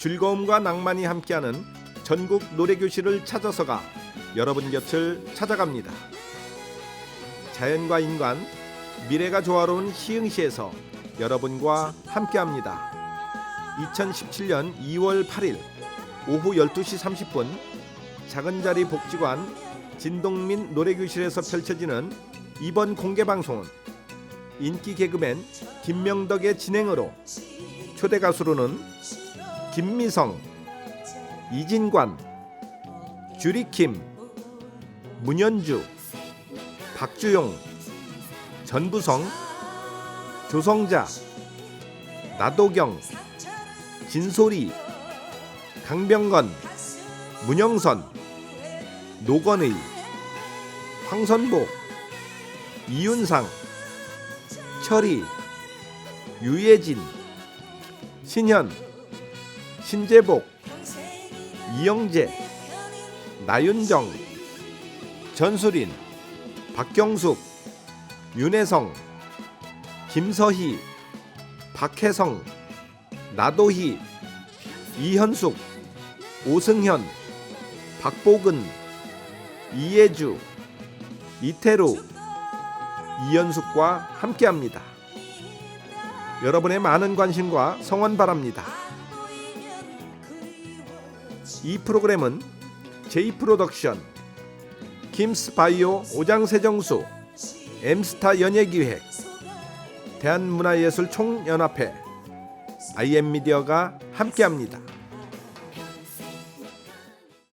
즐거움과 낭만이 함께하는 전국 노래교실을 찾아서가 여러분 곁을 찾아갑니다. 자연과 인간, 미래가 조화로운 시흥시에서 여러분과 함께합니다. 2017년 2월 8일 오후 12시 30분 작은 자리 복지관 진동민 노래교실에서 펼쳐지는 이번 공개 방송은 인기 개그맨 김명덕의 진행으로 초대 가수로는 김미성, 이진관, 주리킴, 문현주, 박주용, 전부성, 조성자, 나도경, 진소리, 강병건, 문영선, 노건의, 황선복, 이윤상, 철이, 유예진, 신현, 신재복, 이영재, 나윤정, 전수린, 박경숙, 윤혜성, 김서희, 박혜성, 나도희, 이현숙, 오승현, 박보근, 이예주, 이태루, 이연숙과 함께합니다. 여러분의 많은 관심과 성원 바랍니다. 이 프로그램은 제이프로덕션, 김스바이오 오장세정수, 엠스타 연예기획, 대한문화예술 총연합회, IM미디어가 함께합니다.